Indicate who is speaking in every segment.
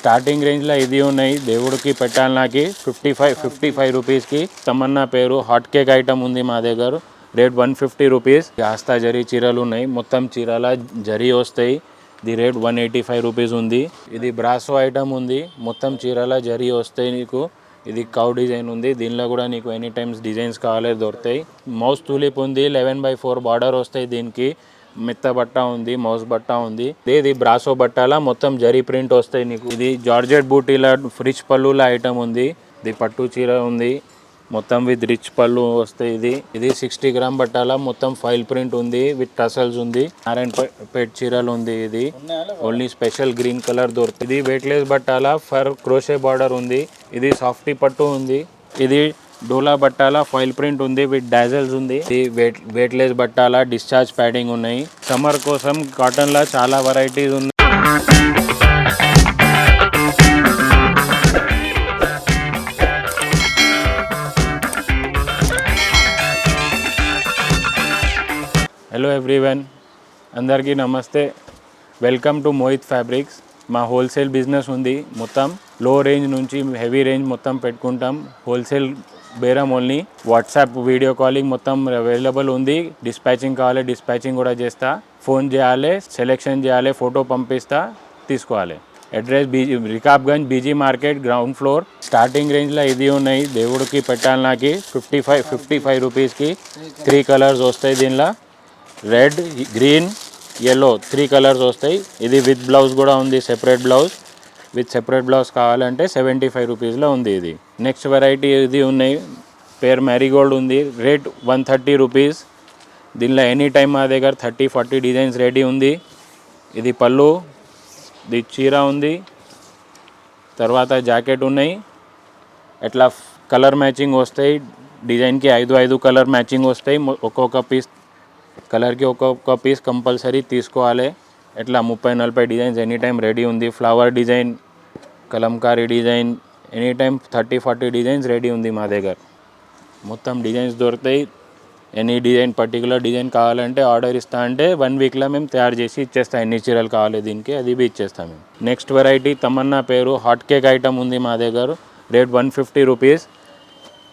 Speaker 1: Starting రేంజ్లో ఇది ఉన్నాయి. దేవుడికి పెట్టాలకి ఫిఫ్టీ ఫైవ్ ఫిఫ్టీ ఫైవ్ రూపీస్కి. తమన్నా పేరు. హాట్ కేక్ ఐటమ్ ఉంది మా దగ్గర. Rate one fifty rupees. ఆస్తా zari చీరలు ఉన్నాయి. మొత్తం చీరల జరీ వస్తాయి. The rate one eighty five rupees ఉంది. ఇది బ్రాసో ఐటమ్ ఉంది. మొత్తం చీరల జరీ వస్తాయి నీకు. ఇది కౌ డిజైన్ ఉంది. దీనిలో కూడా నీకు ఎనీ టైమ్స్ డిజైన్స్ కావాలి దొరుకుతాయి. మౌస్ తూలిప్ ఉంది. లెవెన్ బై ఫోర్ బార్డర్ వస్తాయి దీనికి. మెత్త బట్ట ఉంది మౌస్ బట్ట ఉంది. ఇది బ్రాసో బట్టాల? మొత్తం జరీ ప్రింట్ వస్తాయి నీకు. ఇది జార్జెట్ బూటీల రిచ్ పళ్ళుల ఐటమ్ ఉంది. ఇది పట్టు చీర ఉంది. మొత్తం విత్ రిచ్ పళ్ళు వస్తాయి ఇది. ఇది సిక్స్టీ గ్రామ్ బట్టాల? మొత్తం ఫైల్ ప్రింట్ ఉంది. విత్ టసల్స్ ఉంది. నారాయణ పేట్ చీరలు ఉంది ఇది. ఓన్లీ స్పెషల్ గ్రీన్ కలర్ దొరుకుతుంది. ఇది వెయిట్లెస్ బట్టాల? ఫర్ క్రోషే బార్డర్ ఉంది. ఇది సాఫ్టీ పట్టు ఉంది. ఇది డోలా బట్టాల ఫాయిల్ ప్రింట్ ఉంది విత్ డాజల్స్ ఉంది. ఇది వెయిట్ వెయిట్లెస్ బట్టాల డిశ్చార్జ్ ప్యాడింగ్ ఉన్నాయి. సమ్మర్ కోసం కాటన్ లా చాలా వెరైటీస్ ఉన్నాయి. హలో ఎవ్రీవన్ అందరికీ namaste. Welcome to Mohit fabrics మా హోల్సేల్ బిజినెస్ ఉంది మొత్తం. లో రేంజ్ నుంచి హెవీ రేంజ్ మొత్తం పెట్టుకుంటాం. హోల్సేల్ బేరం ఓన్లీ. వాట్సాప్ వీడియో కాలింగ్ మొత్తం అవైలబుల్ ఉంది. డిస్పాచింగ్ కావాలి డిస్పాచింగ్ కూడా చేస్తా. ఫోన్ చేయాలి సెలెక్షన్ చేయాలి ఫోటో పంపిస్తా తీసుకోవాలి. Address BG Rikabganj BG market ground floor. Starting రేంజ్లో ఇది ఉన్నాయి. దేవుడికి పెట్టాలకి ఫిఫ్టీ ఫైవ్ ఫిఫ్టీ ఫైవ్ రూపీస్కి త్రీ కలర్స్ వస్తాయి దీనిలో. Red green yellow three colours వస్తాయి. ఇది విత్ బ్లౌజ్ కూడా ఉంది separate blouse. With separate blouse కావాలంటే సెవెంటీ ఫైవ్ రూపీస్లో ఉంది ఇది. నెక్స్ట్ వెరైటీ ఇది ఉన్నాయి. పేరు మ్యారీగోల్డ్ ఉంది. Rate one thirty rupees. దీనిలో ఎనీ టైం మా దగ్గర థర్టీ ఫార్టీ డిజైన్స్ రెడీ ఉంది. ఇది పళ్ళు ఇది చీర ఉంది. తర్వాత జాకెట్ ఉన్నాయి. ఎట్లా కలర్ మ్యాచింగ్ వస్తాయి. డిజైన్కి ఐదు ఐదు కలర్ మ్యాచింగ్ వస్తాయి. ఒక్కొక్క పీస్ కలర్కి ఒక్కొక్క పీస్ కంపల్సరీ తీసుకోవాలి. ఎట్లా ముప్పై నలభై డిజైన్స్ ఎనీ టైం రెడీ ఉంది flower design Kalamkari design any time thirty forty designs ready ఉంది మా దగ్గర మొత్తం డిజైన్స్ దొరుకుతాయి ఎనీ డిజైన్ పర్టికులర్ డిజైన్ కావాలంటే ఆర్డర్ ఇస్తా అంటే వన్ వీక్లో మేము తయారు చేసి ఇచ్చేస్తాం ఎన్ని చీరలు కావాలి దీనికి అది బి ఇచ్చేస్తాం మేము నెక్స్ట్ వెరైటీ తమన్నా పేరు హాట్ కేక్ ఐటమ్ ఉంది మా దగ్గర rate one fifty rupees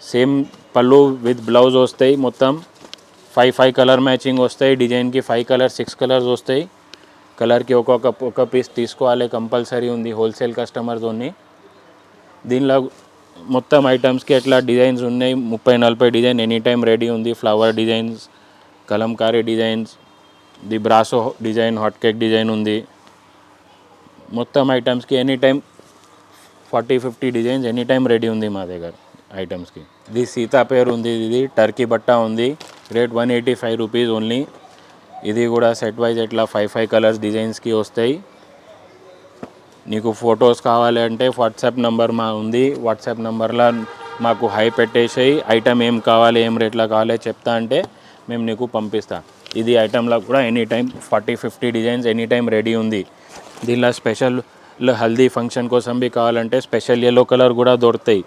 Speaker 1: same పళ్ళు విత్ బ్లౌజ్ వస్తాయి మొత్తం ఫైవ్ ఫైవ్ కలర్ మ్యాచింగ్ వస్తాయి డిజైన్కి ఫైవ్ కలర్ సిక్స్ కలర్స్ వస్తాయి కలర్కి ఒక్కొక్క ఒక పీస్ తీసుకోవాలి కంపల్సరీ ఉంది హోల్సేల్ కస్టమర్తోని దీనిలో మొత్తం ఐటమ్స్కి ఎట్లా డిజైన్స్ ఉన్నాయి ముప్పై నలభై డిజైన్ ఎనీ టైం రెడీ ఉంది. Flower designs Kalamkari designs the brasso design hot cake design ఉంది. మొత్తం ఐటమ్స్కి any time forty fifty designs any time ready ఉంది మా దగ్గర ఐటమ్స్కి. ఇది సీతా పేరు ఉంది ఇది టర్కీ బట్ట ఉంది. Rate one eighty five rupees only. ఇది కూడా సెట్ వైజ్ ఎట్లా ఫైవ్ ఫైవ్ కలర్స్ డిజైన్స్కి వస్తాయి. నీకు ఫొటోస్ కావాలి అంటే వాట్సాప్ నెంబర్ మా ఉంది. వాట్సాప్ నెంబర్లో మాకు హై పెట్టేసేయి. ఐటమ్ ఏం కావాలి ఏం రేట్లో కావాలి చెప్తా అంటే మేము నీకు పంపిస్తాం. ఇది ఐటెంలో కూడా any time forty fifty designs any time ready ఉంది. దీనిలో స్పెషల్ హల్దీ ఫంక్షన్ కోసం బి కావాలంటే స్పెషల్ ఎల్లో కలర్ కూడా దొరుకుతాయి.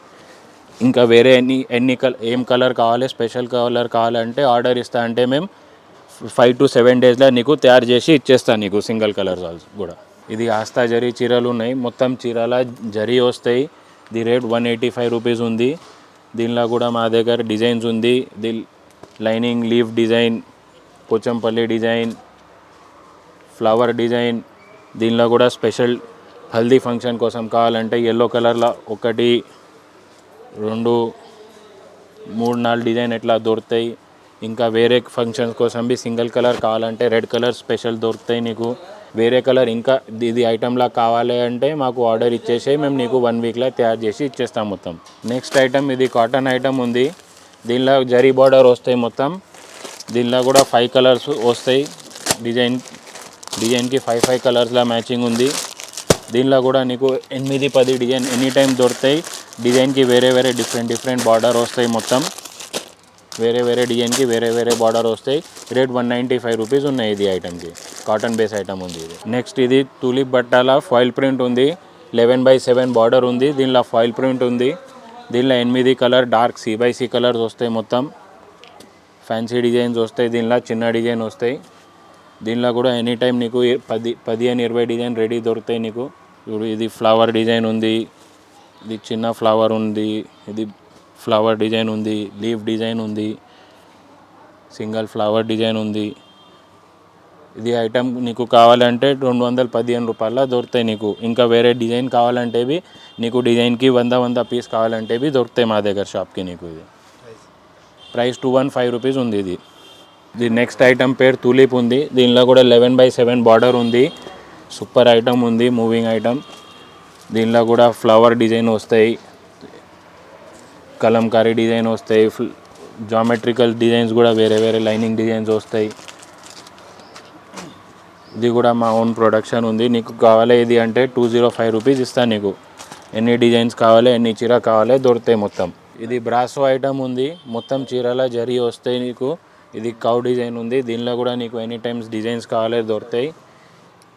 Speaker 1: ఇంకా వేరే ఎన్ని ఎన్ని కలర్ ఏం కలర్ కావాలి స్పెషల్ కలర్ కావాలంటే ఆర్డర్ ఇస్తా అంటే మేము ఫైవ్ టు సెవెన్ డేస్లో నీకు తయారు చేసి ఇచ్చేస్తాను నీకు సింగిల్ కలర్స్ కూడా. ఇది ఆస్తా జరీ చీరలు ఉన్నాయి. మొత్తం చీరల జరీ వస్తాయి. The rate one eighty five rupees ఉంది. దీనిలో కూడా మా దగ్గర డిజైన్స్ ఉంది. The lining leaf design Pochampally design flower design. దీనిలో కూడా స్పెషల్ హల్దీ ఫంక్షన్ కోసం కావాలంటే ఎల్లో కలర్లో ఒకటి రెండు మూడు నాలుగు డిజైన్ ఎట్లా దొరుకుతాయి. ఇంకా వేరే ఫంక్షన్స్ కోసం బి సింగిల్ కలర్ కావాలంటే రెడ్ కలర్ స్పెషల్ దొరుకుతాయి నీకు. వేరే కలర్ ఇంకా ఇది ఐటెంలా కావాలి అంటే మాకు ఆర్డర్ ఇచ్చేసి మేము నీకు వన్ వీక్లో తయారు చేసి ఇచ్చేస్తాం మొత్తం. నెక్స్ట్ ఐటమ్ ఇది కాటన్ ఐటమ్ ఉంది. దీనిలో జరీ బార్డర్ వస్తాయి మొత్తం. దీనిలో కూడా ఫైవ్ కలర్స్ వస్తాయి. డిజైన్ డిజైన్కి ఫైవ్ ఫైవ్ కలర్స్లా మ్యాచింగ్ ఉంది. దీనిలో కూడా నీకు ఎనిమిది పది డిజైన్ ఎనీ టైం దొరుకుతాయి డిజైన్కి వేరే వేరే డిఫరెంట్ డిఫరెంట్ బార్డర్ వస్తాయి మొత్తం. వేరే వేరే డిజైన్కి వేరే వేరే బార్డర్ వస్తాయి. Rate one ninety five rupees ఉన్నాయి ఇది ఐటమ్కి కాటన్ బేస్ ఐటమ్ ఉంది ఇది. నెక్స్ట్ ఇది తులిప్ బట్టాల ఫాయిల్ ప్రింట్ ఉంది. లెవెన్ బై సెవెన్ బార్డర్ ఉంది. దీనిలో ఫాయిల్ ప్రింట్ ఉంది. దీనిలో ఎనిమిది colour dark C by C colours వస్తాయి మొత్తం. ఫ్యాన్సీ డిజైన్స్ వస్తాయి దీనిలో చిన్న డిజైన్ వస్తాయి. దీనిలో కూడా ఎనీ టైం నీకు పది పదిహేను ఇరవై డిజైన్ రెడీ దొరుకుతాయి నీకు. ఇది ఫ్లవర్ డిజైన్ ఉంది. ఇది చిన్న ఫ్లవర్ ఉంది. ఇది ఫ్లవర్ డిజైన్ ఉంది లీఫ్ డిజైన్ ఉంది సింగల్ ఫ్లవర్ డిజైన్ ఉంది. ఇది ఐటెం నీకు కావాలంటే రెండు వందల పదిహేను రూపాయల దొరుకుతాయి నీకు. ఇంకా వేరే డిజైన్ కావాలంటేవి నీకు డిజైన్కి వంద వంద పీస్ కావాలంటేవి దొరుకుతాయి మా దగ్గర షాప్కి నీకు ఇది. Price two one five rupees ఉంది ఇది. ది నెక్స్ట్ ఐటమ్ పేరు తులిప్ ఉంది. దీనిలో కూడా లెవెన్ బై సెవెన్ బార్డర్ ఉంది. సూపర్ ఐటమ్ ఉంది మూవింగ్ ఐటమ్ దీనిలో కూడా ఫ్లవర్ డిజైన్ వస్తాయి. కలంకారీ డిజైన్ వస్తాయి జామెట్రికల్ డిజైన్స్ కూడా వేరే వేరే లైనింగ్ డిజైన్స్ వస్తాయి. ఇది కూడా మా ఓన్ ప్రొడక్షన్ ఉంది. నీకు కావాలి ఇది అంటే టూ జీరో ఫైవ్ రూపీస్ ఇస్తాను నీకు. ఎన్ని డిజైన్స్ కావాలి ఎన్ని చీర కావాలి దొరుకుతాయి మొత్తం. ఇది బ్రాసో ఐటమ్ ఉంది. మొత్తం చీరల జరి వస్తాయి నీకు. ఇది కౌ డిజైన్ ఉంది. దీనిలో కూడా నీకు ఎనీ టైమ్స్ డిజైన్స్ కావాలి దొరుకుతాయి.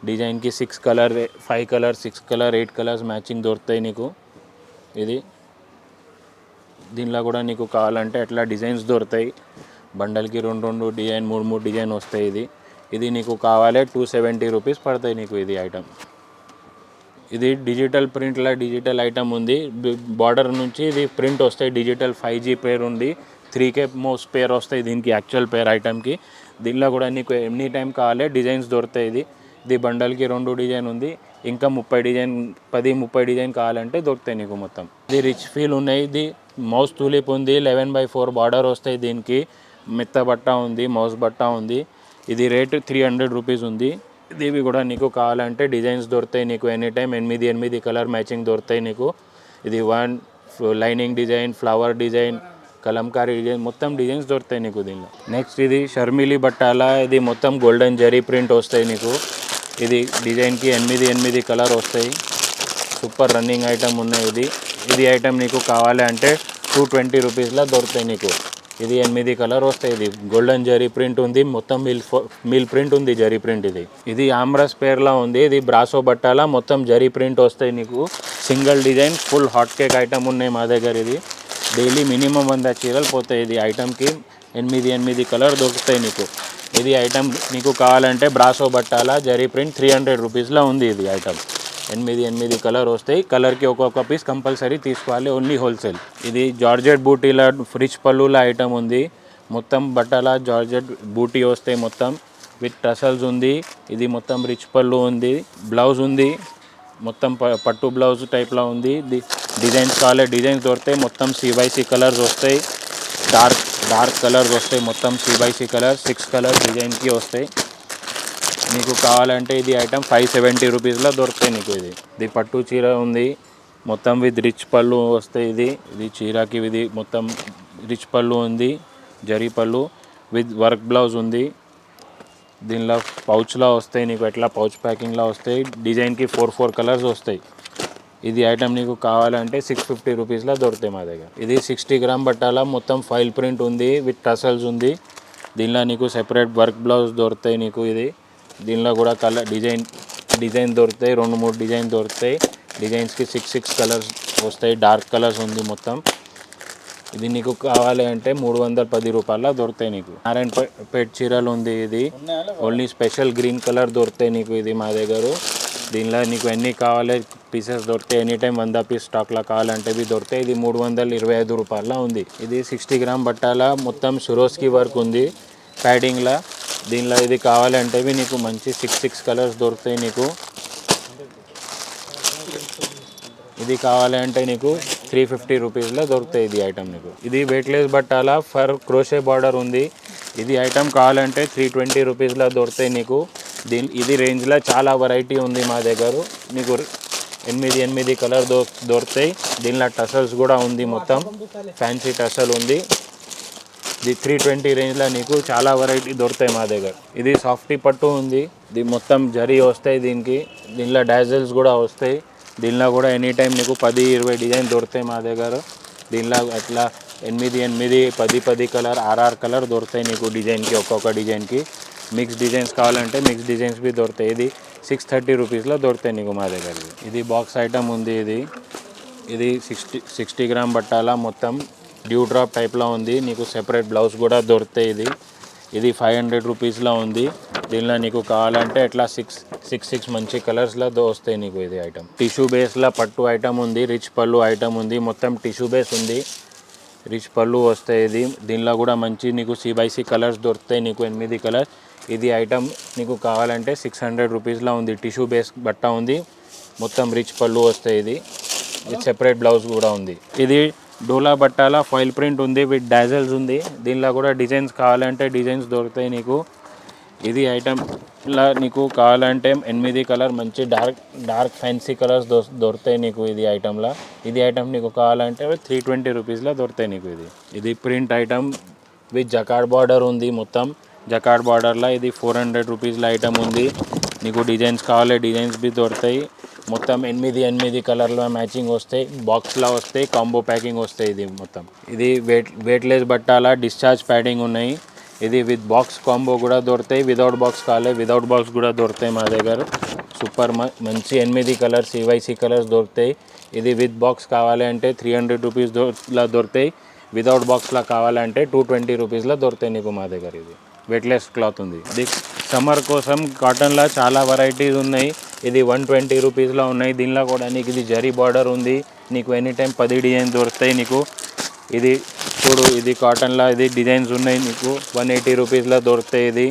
Speaker 1: డిజైన్కి six colour five colour six colour eight colours matching దొరుకుతాయి నీకు. ఇది దీనిలో కూడా నీకు కావాలంటే అట్లా డిజైన్స్ దొరుకుతాయి. బండల్కి రెండు రెండు డిజైన్ మూడు మూడు డిజైన్ వస్తాయి ఇది. ఇది నీకు కావాలి టూ సెవెంటీ రూపీస్ పడతాయి నీకు ఇది ఐటమ్ ఇది డిజిటల్ ప్రింట్లో డిజిటల్ ఐటమ్ ఉంది. బార్డర్ నుంచి ఇది ప్రింట్ వస్తాయి. డిజిటల్ ఫైవ్ జీ పేర్ ఉంది. త్రీ కే మోస్ పేర్ వస్తాయి దీనికి యాక్చువల్ పేర్ ఐటమ్కి దీనిలో కూడా నీకు ఎనీ టైం కావాలి డిజైన్స్ దొరుకుతాయి ఇది. ఇది బండల్కి రెండు డిజైన్ ఉంది. ఇంకా ముప్పై డిజైన్ పది ముప్పై డిజైన్ కావాలంటే దొరుకుతాయి నీకు మొత్తం. ఇది రిచ్ ఫీల్ ఉన్నాయి. ఇది మౌస్ తూలిప్ ఉంది లెవెన్ బై ఫోర్ బార్డర్ వస్తాయి దీనికి. మెత్త బట్ట ఉంది మౌస్ బట్ట ఉంది. ఇది రేట్ త్రీ హండ్రెడ్ రూపీస్ ఉంది. ఇవి కూడా నీకు కావాలంటే డిజైన్స్ దొరుకుతాయి నీకు ఎనీ టైం ఎనిమిది ఎనిమిది కలర్ మ్యాచింగ్ దొరుకుతాయి నీకు. ఇది one lining design flower design Kalamkari design మొత్తం డిజైన్స్ దొరుకుతాయి నీకు దీనిలో. నెక్స్ట్ ఇది షర్మిలి బట్టాల. ఇది మొత్తం గోల్డెన్ జరీ ప్రింట్ వస్తాయి నీకు. ఇది డిజైన్కి ఎనిమిది ఎనిమిది కలర్ వస్తాయి. సూపర్ రన్నింగ్ ఐటమ్ ఉన్నాయి ఇది. ఇది ఐటెం నీకు కావాలి అంటే టూ ట్వంటీ రూపీస్లో దొరుకుతాయి నీకు. ఇది ఎనిమిది కలర్ వస్తాయి. ఇది గోల్డెన్ జరీ ప్రింట్ ఉంది. మొత్తం మిల్ మిల్ ప్రింట్ ఉంది జరీ ప్రింట్ ఇది. ఇది ఆమ్రస్ పేర్లా ఉంది. ఇది బ్రాసో బట్టాల. మొత్తం జరీ ప్రింట్ వస్తాయి నీకు. Single design full hot cake item ఉన్నాయి మా దగ్గర ఇది. డైలీ మినిమం వంద చీరలు పోతాయి ఇది ఐటమ్కి ఎనిమిది ఎనిమిది కలర్ దొరుకుతాయి నీకు. ఇది ఐటమ్ నీకు కావాలంటే బ్రాసో బట్టాల జరీ ప్రింట్ త్రీ హండ్రెడ్ రూపీస్లో ఉంది ఇది ఐటమ్ ఎనిమిది ఎనిమిది కలర్ వస్తాయి. కలర్కి ఒక్కొక్క పీస్ కంపల్సరీ తీసుకోవాలి ఓన్లీ హోల్సేల్. ఇది జార్జెట్ బూటీల రిచ్ పళ్ళుల ఐటమ్ ఉంది. మొత్తం బట్టల జార్జెట్ బూటీ వస్తాయి మొత్తం. విత్ టసల్స్ ఉంది. ఇది మొత్తం రిచ్ పళ్ళు ఉంది. బ్లౌజ్ ఉంది. మొత్తం ప- పట్టు బ్లౌజ్ టైప్లో ఉంది. డిజైన్స్ కావాలి. డిజైన్స్ దొరుకుతాయి. మొత్తం సివైసి కలర్స్ వస్తాయి. డార్క్ డార్క్ కలర్స్ వస్తాయి. మొత్తం సివైసి కలర్. సిక్స్ కలర్ డిజైన్కి వస్తాయి. నీకు కావాలంటే ఇది ఐటమ్ ఫైవ్ సెవెంటీ రూపీస్లో దొరుకుతాయి నీకు ఇది. ఇది పట్టు చీర ఉంది. మొత్తం విత్ రిచ్ పళ్ళు వస్తాయి ఇది. ఇది చీరకి ఇది మొత్తం రిచ్ పళ్ళు ఉంది. జరీ పళ్ళు విత్ వర్క్ బ్లౌజ్ ఉంది. దీనిలో పౌచ్లా వస్తాయి నీకు ఎట్లా? పౌచ్ ప్యాకింగ్లా వస్తాయి. డిజైన్కి ఫోర్ ఫోర్ కలర్స్ వస్తాయి. ఇది ఐటమ్ నీకు కావాలంటే సిక్స్ ఫిఫ్టీ రూపీస్లో దొరుకుతాయి మా దగ్గర. ఇది సిక్స్టీ గ్రామ్ బట్టాల మొత్తం ఫైల్ ప్రింట్ ఉంది విత్ టసల్స్ ఉంది. దీనిలో నీకు సెపరేట్ వర్క్ బ్లౌజ్ దొరుకుతాయి నీకు ఇది. దీనిలో కూడా కలర్ డిజైన్ డిజైన్ దొరుకుతాయి. రెండు మూడు డిజైన్ దొరుకుతాయి. డిజైన్స్కి సిక్స్ సిక్స్ కలర్స్ వస్తాయి. డార్క్ కలర్స్ ఉంది మొత్తం. ఇది నీకు కావాలి అంటే మూడు వందల పది రూపాయల దొరుకుతాయి నీకు. నారాయణ పెట్ పేట్ చీరలు ఉంది ఇది. ఓన్లీ స్పెషల్ గ్రీన్ కలర్ దొరుకుతాయి నీకు ఇది మా దగ్గర. దీనిలో నీకు ఎన్ని కావాలి పీసెస్ దొరుకుతాయి. ఎనీ టైం వంద పీస్ స్టాక్లో కావాలంటే ఇవి దొరుకుతాయి. ఇది మూడు వందల ఇరవై ఐదు రూపాయల ఉంది. ఇది సిక్స్టీ గ్రామ్ బట్టాల మొత్తం సురోస్కి వర్క్ ఉంది. ప్యాడింగ్లో దీనిలో ఇది కావాలంటే ఇవి నీకు మంచి సిక్స్ సిక్స్ కలర్స్ దొరుకుతాయి నీకు. ఇది కావాలంటే నీకు త్రీ ఫిఫ్టీ రూపీస్లో దొరుకుతాయి ఇది ఐటమ్ నీకు. ఇది వెయిట్లెస్ బట్టాల ఫర్ క్రోషే బార్డర్ ఉంది. ఇది ఐటమ్ కావాలంటే త్రీ ట్వంటీ రూపీస్లో దొరుకుతాయి నీకు. దీని ఇది రేంజ్లో చాలా వెరైటీ ఉంది మా దగ్గర. నీకు ఎనిమిది ఎనిమిది కలర్ దొ దొరుకుతాయి. దీనిలో టసల్స్ కూడా ఉంది మొత్తం. ఫ్యాన్సీ టసల్ ఉంది. ఇది త్రీ ట్వంటీ రేంజ్లో నీకు చాలా వెరైటీ దొరుకుతాయి మా దగ్గర. ఇది సాఫ్టీ పట్టు ఉంది. ఇది మొత్తం జరీ వస్తాయి దీనికి. దీనిలో డాజల్స్ కూడా వస్తాయి. దీనిలో కూడా ఎనీ టైం నీకు పది ఇరవై డిజైన్ దొరుకుతాయి మా దగ్గర. దీనిలో అట్లా ఎనిమిది ఎనిమిది పది పది కలర్ ఆర్ఆర్ కలర్ దొరుకుతాయి నీకు డిజైన్కి ఒక్కొక్క డిజైన్కి. మిక్స్ డిజైన్స్ కావాలంటే మిక్స్ డిజైన్స్ బి దొరుకుతాయి. ఇది సిక్స్ థర్టీ రూపీస్లో దొరుకుతాయి నీకు మా దగ్గర. ఇది బాక్స్ ఐటమ్ ఉంది ఇది. ఇది సిక్స్టీ సిక్స్టీ గ్రామ్ బట్టాల మొత్తం డ్యూ డ్రాప్ టైప్లో ఉంది. నీకు సెపరేట్ బ్లౌజ్ కూడా దొరుకుతాయి ఇది. ఇది ఫైవ్ హండ్రెడ్ రూపీస్లో ఉంది. దీనిలో నీకు కావాలంటే ఎట్లా సిక్స్ సిక్స్ సిక్స్ మంచి కలర్స్లో వస్తాయి నీకు ఇది ఐటమ్ టిష్యూ బేస్లో పట్టు ఐటమ్ ఉంది. రిచ్ పళ్ళు ఐటమ్ ఉంది. మొత్తం టిష్యూ బేస్ ఉంది. రిచ్ పళ్ళు వస్తాయి ఇది. దీనిలో కూడా మంచి నీకు సి బై సి కలర్స్ దొరుకుతాయి నీకు ఎనిమిది కలర్ ఇది ఐటమ్ నీకు కావాలంటే సిక్స్ హండ్రెడ్ రూపీస్లో ఉంది. టిష్యూ బేస్ బట్ట ఉంది. మొత్తం రిచ్ పళ్ళు వస్తాయి ఇది. ఇది సెపరేట్ బ్లౌజ్ కూడా ఉంది. ఇది డోలా బట్టాల ఫైల్ ప్రింట్ ఉంది విత్ డాజల్స్ ఉంది. దీనిలో కూడా డిజైన్స్ కావాలంటే డిజైన్స్ దొరుకుతాయి నీకు. ఇది ఐటమ్లా నీకు కావాలంటే ఎనిమిది కలర్ మంచి డార్క్ డార్క్ ఫ్యాన్సీ కలర్స్ దొ దొరుకుతాయి నీకు ఇది ఐటమ్లా ఇది ఐటమ్ నీకు కావాలంటే త్రీ ట్వంటీ రూపీస్లో దొరుకుతాయి నీకు ఇది. ఇది print item with jacquard border ఉంది మొత్తం. జకాడ్ బార్డర్లో ఇది ఫోర్ హండ్రెడ్ రూపీస్లో ఐటమ్ ఉంది. నీకు డిజైన్స్ కావాలి డిజైన్స్ బి దొరుకుతాయి. మొత్తం ఎనిమిది ఎనిమిది కలర్లో మ్యాచింగ్ వస్తాయి. బాక్స్లో వస్తాయి కాంబో ప్యాకింగ్ వస్తాయి ఇది మొత్తం. ఇది వెయిట్ వెయిట్లెస్ బట్టాల డిశ్చార్జ్ ప్యాడింగ్ ఉన్నాయి. ఇది విత్ బాక్స్ కాంబో కూడా దొరుకుతాయి. వితౌట్ బాక్స్ కావాలి వితౌట్ బాక్స్ కూడా దొరుకుతాయి మా దగ్గర. సూపర్ మంచి ఎనిమిది కలర్స్ ఈవైసీ కలర్స్ దొరుకుతాయి. ఇది విత్ బాక్స్ కావాలి అంటే త్రీ హండ్రెడ్ రూపీస్ లా దొరుకుతాయి. వితౌట్ బాక్స్లా కావాలంటే టూ ట్వంటీ రూపీస్లో దొరుకుతాయి నీకు మా దగ్గర ఇది. వెయిట్లెస్ క్లాత్ ఉంది. ఇది సమ్మర్ కోసం కాటన్లో చాలా వెరైటీస్ ఉన్నాయి. ఇది వన్ ట్వంటీ రూపీస్లో ఉన్నాయి. దీనిలో కూడా నీకు ఇది జరీ బార్డర్ ఉంది. నీకు ఎనీ టైం పది డిజైన్ దొరుకుతాయి నీకు. ఇది చూడు ఇది కాటన్లో ఇది డిజైన్స్ ఉన్నాయి నీకు. వన్ ఎయిటీ రూపీస్లో దొరుకుతాయి ఇది.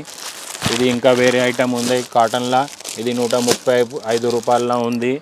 Speaker 1: ఇది ఇంకా వేరే ఐటమ్ ఉంది కాటన్లో. ఇది నూట ముప్పై ఐదు రూపాయల ఉంది.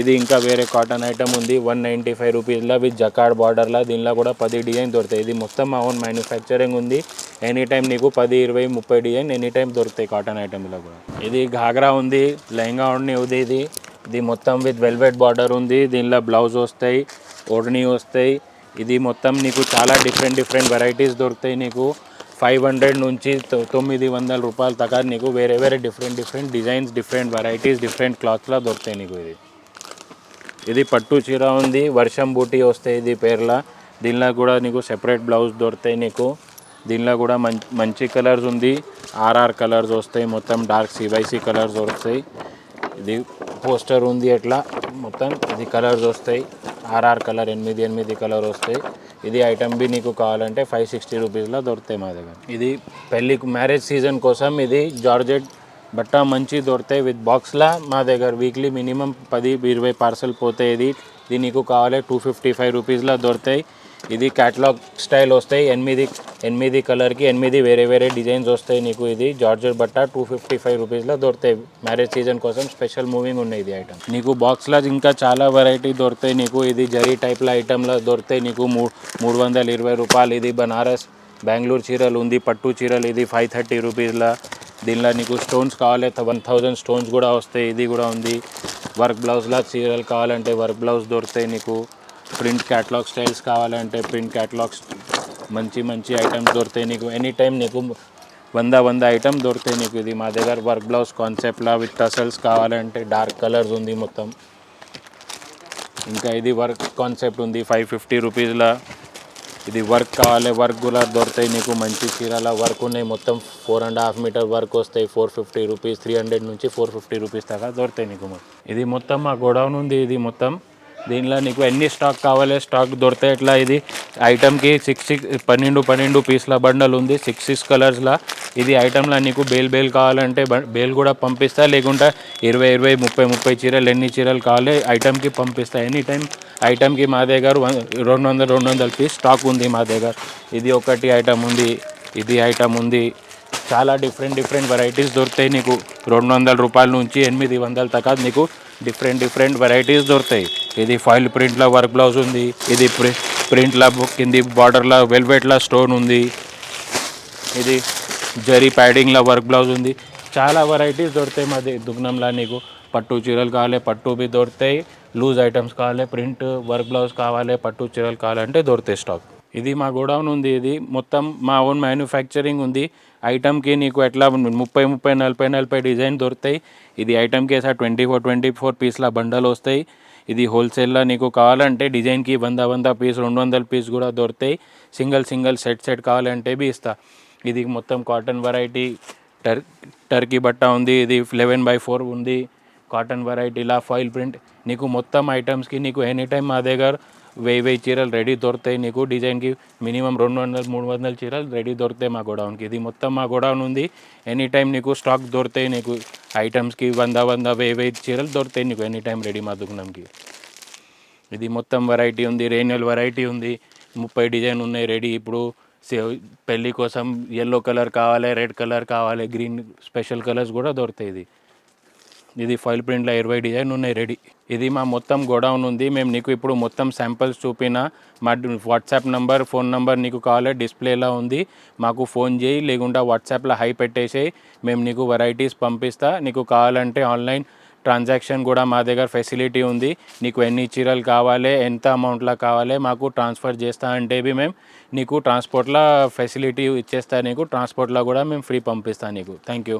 Speaker 1: ఇది ఇంకా వేరే కాటన్ ఐటమ్ ఉంది. వన్ నైంటీ ఫైవ్ రూపీస్లో విత్ జకాడ్ బార్డర్లో. దీనిలో కూడా పది డిజైన్ దొరుకుతాయి. ఇది మొత్తం మా ఓన్ మ్యానుఫ్యాక్చరింగ్ ఉంది. ఎనీ టైం నీకు పది ఇరవై ముప్పై డిజైన్ ఎనీ టైం దొరుకుతాయి కాటన్ ఐటెంలో కూడా. ఇది ఘాగ్రా ఉంది లెహంగా ఉండి ఉంది ఇది ఇది. మొత్తం విత్ వెల్వెట్ బార్డర్ ఉంది దీనిలో బ్లౌజ్ వస్తాయి ఓడనీ వస్తాయి. ఇది మొత్తం నీకు చాలా డిఫరెంట్ డిఫరెంట్ వెరైటీస్ దొరుకుతాయి నీకు. ఫైవ్ హండ్రెడ్ నుంచి తొ- తొమ్మిది వందల రూపాయల దాకా నీకు వేరే వేరే different different designs different varieties different క్లాత్లో దొరుకుతాయి నీకు ఇది. ఇది పట్టు చీర ఉంది వర్షం బూటీ వస్తాయి ఇది పేర్ల. దీనిలో కూడా నీకు సెపరేట్ బ్లౌజ్ దొరుకుతాయి నీకు. దీనిలో కూడా మంచి మంచి కలర్స్ ఉంది. ఆర్ఆర్ కలర్స్ వస్తాయి. మొత్తం డార్క్ సివైసీ కలర్స్ దొరుకుతాయి ఇది పోస్టర్ ఉంది అట్లా మొత్తం ఇది కలర్స్ వస్తాయి. ఆర్ఆర్ కలర్ ఎనిమిది ఎనిమిది కలర్ వస్తాయి. ఇది ఐటమ్ బి నీకు కావాలంటే ఫైవ్ సిక్స్టీ రూపీస్లో దొరుకుతాయి మా దగ్గర. ఇది పెళ్ళి మ్యారేజ్ సీజన్ కోసం ఇది జార్జెట్ బట్ట మంచి దొరుకుతాయి. విత్ బాక్స్లా మా దగ్గర వీక్లీ మినిమం పది ఇరవై పార్సల్ పోతాయి ఇది. ఇది నీకు కావాలి టూ ఫిఫ్టీ ఫైవ్ రూపీస్లో దొరుకుతాయి. ఇది క్యాటలాగ్ స్టైల్ వస్తాయి. ఎనిమిది ఎనిమిది కలర్కి ఎనిమిది వేరే వేరే డిజైన్స్ వస్తాయి నీకు ఇది. జార్జర్ బట్ట టూ ఫిఫ్టీ ఫైవ్ రూపీస్లో దొరుకుతాయి. మ్యారేజ్ సీజన్ కోసం స్పెషల్ మూవింగ్ ఉన్నాయి ఇది ఐటమ్ నీకు బాక్స్లో ఇంకా చాలా వెరైటీ దొరుకుతాయి నీకు. ఇది జరీ టైప్ల ఐటమ్లో దొరుకుతాయి నీకు. మూ మూడు వందల ఇరవై రూపాయలు. ఇది బనారస్ బెంగళూరు చీరలు ఉంది. పట్టు చీరలు ఇది ఫైవ్ థర్టీ రూపీస్లో దీనిలో నీకు స్టోన్స్ కావాలి. వన్ థౌజండ్ స్టోన్స్ కూడా వస్తాయి. ఇది కూడా ఉంది. వర్క్ బ్లౌజ్లా చీరలు కావాలంటే వర్క్ బ్లౌజ్ దొరుకుతాయి నీకు. ప్రింట్ క్యాటలాగ్ స్టైల్స్ కావాలంటే ప్రింట్ క్యాటలాగ్స్ మంచి మంచి ఐటమ్స్ దొరుకుతాయి నీకు. ఎనీ టైం నీకు వంద వంద ఐటమ్ దొరుకుతాయి నీకు. ఇది మా దగ్గర వర్క్ బ్లౌజ్ కాన్సెప్ట్లా విత్ టసల్స్ కావాలంటే డార్క్ కలర్స్ ఉంది మొత్తం. ఇంకా ఇది వర్క్ కాన్సెప్ట్ ఉంది. ఫైవ్ ఫిఫ్టీ రూపీస్లో ఇది వర్క్ కావాలి. వర్క్ కూడా దొరుకుతాయి నీకు. మంచి చీరల వర్క్ ఉన్నాయి. మొత్తం four and half metre work వస్తాయి. Four fifty rupees three hundred నుంచి ఫోర్ ఫిఫ్టీ రూపీస్ దాకా దొరుకుతాయి నీకు. ఇది మొత్తం మా గోడౌన్ ఉంది. ఇది మొత్తం దీనిలో నీకు ఎన్ని స్టాక్ కావాలి స్టాక్ దొరుకుతాయి ఇట్లా ఇది? ఐటమ్కి సిక్స్ సిక్స్ పన్నెండు పన్నెండు పీస్ల బండల్ ఉంది సిక్స్ సిక్స్ కలర్స్లా ఇది ఐటమ్లో నీకు బేల్ బేల్ కావాలంటే బ- బేల్ కూడా పంపిస్తా లేకుంటే ఇరవై ఇరవై ముప్పై ముప్పై చీరలు ఎన్ని చీరలు కావాలి ఐటమ్కి పంపిస్తా. ఎనీ టైం ఐటమ్కి మా దగ్గర రెండు వందల రెండు వందల పీస్ స్టాక్ ఉంది మా దగ్గర. ఇది ఒకటి ఐటమ్ ఉంది ఇది ఐటమ్ ఉంది. చాలా డిఫరెంట్ డిఫరెంట్ వెరైటీస్ దొరుకుతాయి నీకు. రెండు వందల రూపాయల నుంచి ఎనిమిది వందల దాకా నీకు డిఫరెంట్ డిఫరెంట్ వెరైటీస్ దొరుకుతాయి. ఇది ఫైల్ ప్రింట్లో వర్క్ బ్లౌజ్ ఉంది. ఇది ప్రి ప్రింట్లో కింది బార్డర్లో వెల్వెట్లో స్టోన్ ఉంది. ఇది జరీ ప్యాడింగ్లో వర్క్ బ్లౌజ్ ఉంది. చాలా వెరైటీస్ దొరుకుతాయి మాది. ది- నీకు పట్టు చీరలు కావాలి పట్టు బి దొరుకుతాయి. లూజ్ ఐటమ్స్ కావాలి ప్రింట్ వర్క్ బ్లౌజ్ కావాలి పట్టు చీరలు కావాలంటే దొరుకుతాయి స్టాక్. ఇది మా గోడౌన్ ఉంది. ఇది మొత్తం మా ఓన్ మ్యానుఫ్యాక్చరింగ్ ఉంది. ఐటమ్కి నీకు ఎట్లా ముప్పై ముప్పై నలభై నలభై డిజైన్ దొరుకుతాయి. ఇది ఐటమ్కి sir twenty four twenty four పీస్ల బండలు వస్తాయి. ఇది హోల్సేల్లో నీకు కావాలంటే డిజైన్కి వంద వంద పీస్ రెండు వందల పీస్ కూడా దొరుకుతాయి. సింగిల్ సింగిల్ సెట్ సెట్ కావాలంటే బి ఇస్తా. ఇది మొత్తం కాటన్ వెరైటీ టర్ టర్కీ బట్ట ఉంది ఇది లెవెన్ బై ఫోర్ ఉంది. కాటన్ వెరైటీ ఇలా ఫాయిల్ ప్రింట్ నీకు మొత్తం ఐటమ్స్కి నీకు ఎనీ టైం మా దగ్గర వెయ్యి వెయ్యి చీరలు రెడీ దొరుకుతాయి నీకు. డిజైన్కి మినిమం రెండు వందలు మూడు వందల చీరలు రెడీ దొరుకుతాయి మా గోడౌన్కి. ఇది మొత్తం మా గోడౌన్ ఉంది. ఎనీ టైం నీకు స్టాక్ దొరుకుతాయి నీకు. ఐటమ్స్కి వంద వంద వెయ్యి వెయ్యి చీరలు దొరుకుతాయి నీకు ఎనీ టైం రెడీ మా దుకాణంకి. ఇది మొత్తం వెరైటీ ఉంది రేనియల్ వెరైటీ ఉంది. ముప్పై డిజైన్ ఉన్నాయి రెడీ. ఇప్పుడు సే- కోసం ఎల్లో కలర్ కావాలి రెడ్ కలర్ కావాలి గ్రీన్ స్పెషల్ కలర్స్ కూడా దొరుకుతాయి ఇది. ఇది ఫైల్ ప్రింట్లో ఇరవై డిజైన్ ఉన్నాయి రెడీ. ఇది మా మొత్తం గోడౌన్ ఉంది. మేము నీకు ఇప్పుడు మొత్తం శాంపిల్స్ చూపిన మా వాట్సాప్ నంబర్ ఫోన్ నంబర్ నీకు కావాలి. డిస్ప్లేలో ఉంది. మాకు ఫోన్ చేయి. లేకుండా వాట్సాప్లో హై పెట్టేసేయి. మేము నీకు వెరైటీస్ పంపిస్తా. నీకు కావాలంటే ఆన్లైన్ ట్రాన్సాక్షన్ కూడా మా దగ్గర ఫెసిలిటీ ఉంది. నీకు ఎన్ని చీరలు కావాలి ఎంత అమౌంట్లో కావాలి మాకు ట్రాన్స్ఫర్ చేస్తా అంటే బి మేము నీకు ట్రాన్స్పోర్ట్లో ఫెసిలిటీ ఇచ్చేస్తా నీకు. ట్రాన్స్పోర్ట్లో కూడా మేము ఫ్రీ పంపిస్తాను నీకు. Thank you.